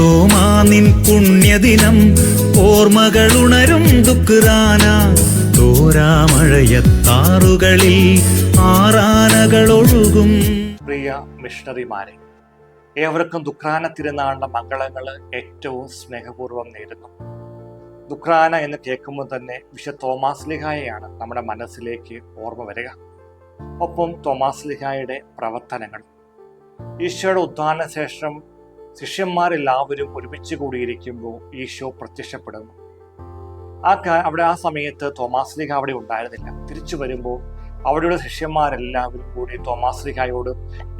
തോമാനിൻ പുണ്യദിനം ഓർമ്മകളുണരും ദുഃഖാന തോരാമഴയത്താറുകളിൽ ആറാനകളൊഴുകും. പ്രിയ മിഷണറിമാരെ ഏവർക്കും ദുഃഖാന തിരുനാളിന്റെ മംഗളങ്ങൾ ഏറ്റവും സ്നേഹപൂർവം നേരുന്നു. ദുഃഖാന എന്ന് കേൾക്കുമ്പോൾ തന്നെ വിശ തോമാസ് ലിഹായയാണ് നമ്മുടെ മനസ്സിലേക്ക് ഓർമ്മ വരിക. ഒപ്പം തോമാസ് ലിഹായയുടെ പ്രവർത്തനങ്ങൾ ഈശോയുടെ ഉദ്ധാന ശേഷം ശിഷ്യന്മാരെല്ലാവരും ഒരുമിച്ച് കൂടിയിരിക്കുമ്പോൾ ഈശോ പ്രത്യക്ഷപ്പെടുന്നു. ആ അവിടെ ആ സമയത്ത് തോമാസ് ലിഹ അവിടെ ഉണ്ടായിരുന്നില്ല. തിരിച്ചു വരുമ്പോൾ അവിടെയുള്ള ശിഷ്യന്മാരെല്ലാവരും കൂടി തോമാസ് ലിഹായോട്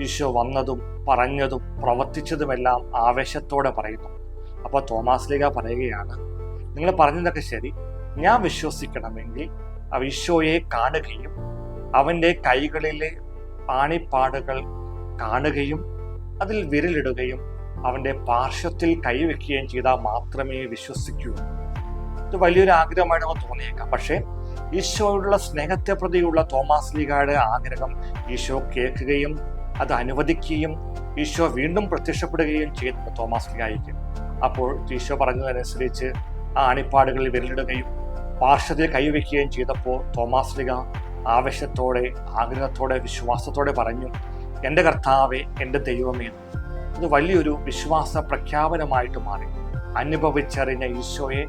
ഈശോ വന്നതും പറഞ്ഞതും പ്രവർത്തിച്ചതുമെല്ലാം ആവേശത്തോടെ പറയുന്നു. അപ്പോൾ തോമാസ്ലിഹ പറയുകയാണ് നിങ്ങൾ പറഞ്ഞതൊക്കെ ശരി. ഞാൻ വിശ്വസിക്കണമെങ്കിൽ ഈശോയെ കാണുകയും അവന്റെ കൈകളിലെ പാണിപ്പാടുകൾ കാണുകയും അതിൽ വിരലിടുകയും അവന്റെ പാർശ്വത്തിൽ കൈവയ്ക്കുകയും ചെയ്താൽ മാത്രമേ വിശ്വസിക്കൂ. ഇത് വലിയൊരു ആഗ്രഹമായിട്ട് നമുക്ക് തോന്നിയേക്കാം. പക്ഷേ ഈശോയോടുള്ള സ്നേഹത്തെ പ്രതിയുള്ള തോമാസ് ലീഗയുടെ ആഗ്രഹം ഈശോ കേൾക്കുകയും അത് അനുവദിക്കുകയും ഈശോ വീണ്ടും പ്രത്യക്ഷപ്പെടുകയും ചെയ്യുന്നുണ്ട് തോമസ് ലീഗായിരിക്കും അപ്പോൾ ഈശോ പറഞ്ഞതനുസരിച്ച് ആ അണിപ്പാടുകളിൽ വിരലിടുകയും പാർശ്വത്തിൽ കൈവയ്ക്കുകയും ചെയ്തപ്പോൾ തോമാസ് ലിഗ ആവേശത്തോടെ ആഗ്രഹത്തോടെ വിശ്വാസത്തോടെ പറഞ്ഞു എന്റെ കർത്താവെ എന്റെ ദൈവമേ എന്ന്." ഇത് വലിയൊരു വിശ്വാസ പ്രഖ്യാപനമായിട്ട് മാറി. അനുഭവിച്ചറിഞ്ഞ ഈശോയെ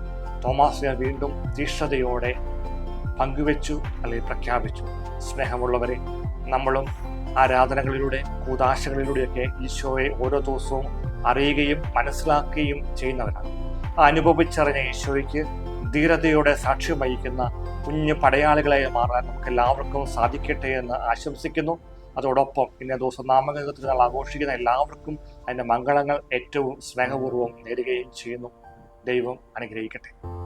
തോമാസിനെ വീണ്ടും തീഷ്ണതയോടെ പങ്കുവെച്ചു അല്ലെങ്കിൽ പ്രഖ്യാപിച്ചു. സ്നേഹമുള്ളവരെ നമ്മളും ആരാധനകളിലൂടെ കൂതാശകളിലൂടെയൊക്കെ ഈശോയെ ഓരോ ദിവസവും അറിയുകയും മനസ്സിലാക്കുകയും ചെയ്യുന്നവരാണ്. ആ അനുഭവിച്ചറിഞ്ഞ ഈശോയ്ക്ക് ധീരതയോടെ സാക്ഷ്യം വഹിക്കുന്ന കുഞ്ഞു പടയാളികളായി മാറാൻ നമുക്ക് എല്ലാവർക്കും സാധിക്കട്ടെ എന്ന് ആശംസിക്കുന്നു. അതോടൊപ്പം പിന്നെ ദിവസം നാമകത്തിൽ ആഘോഷിക്കുന്ന എല്ലാവർക്കും അതിന്റെ മംഗളങ്ങൾ ഏറ്റവും സ്നേഹപൂർവം നേരുകയും ചെയ്യുന്നു. ദൈവം അനുഗ്രഹിക്കട്ടെ.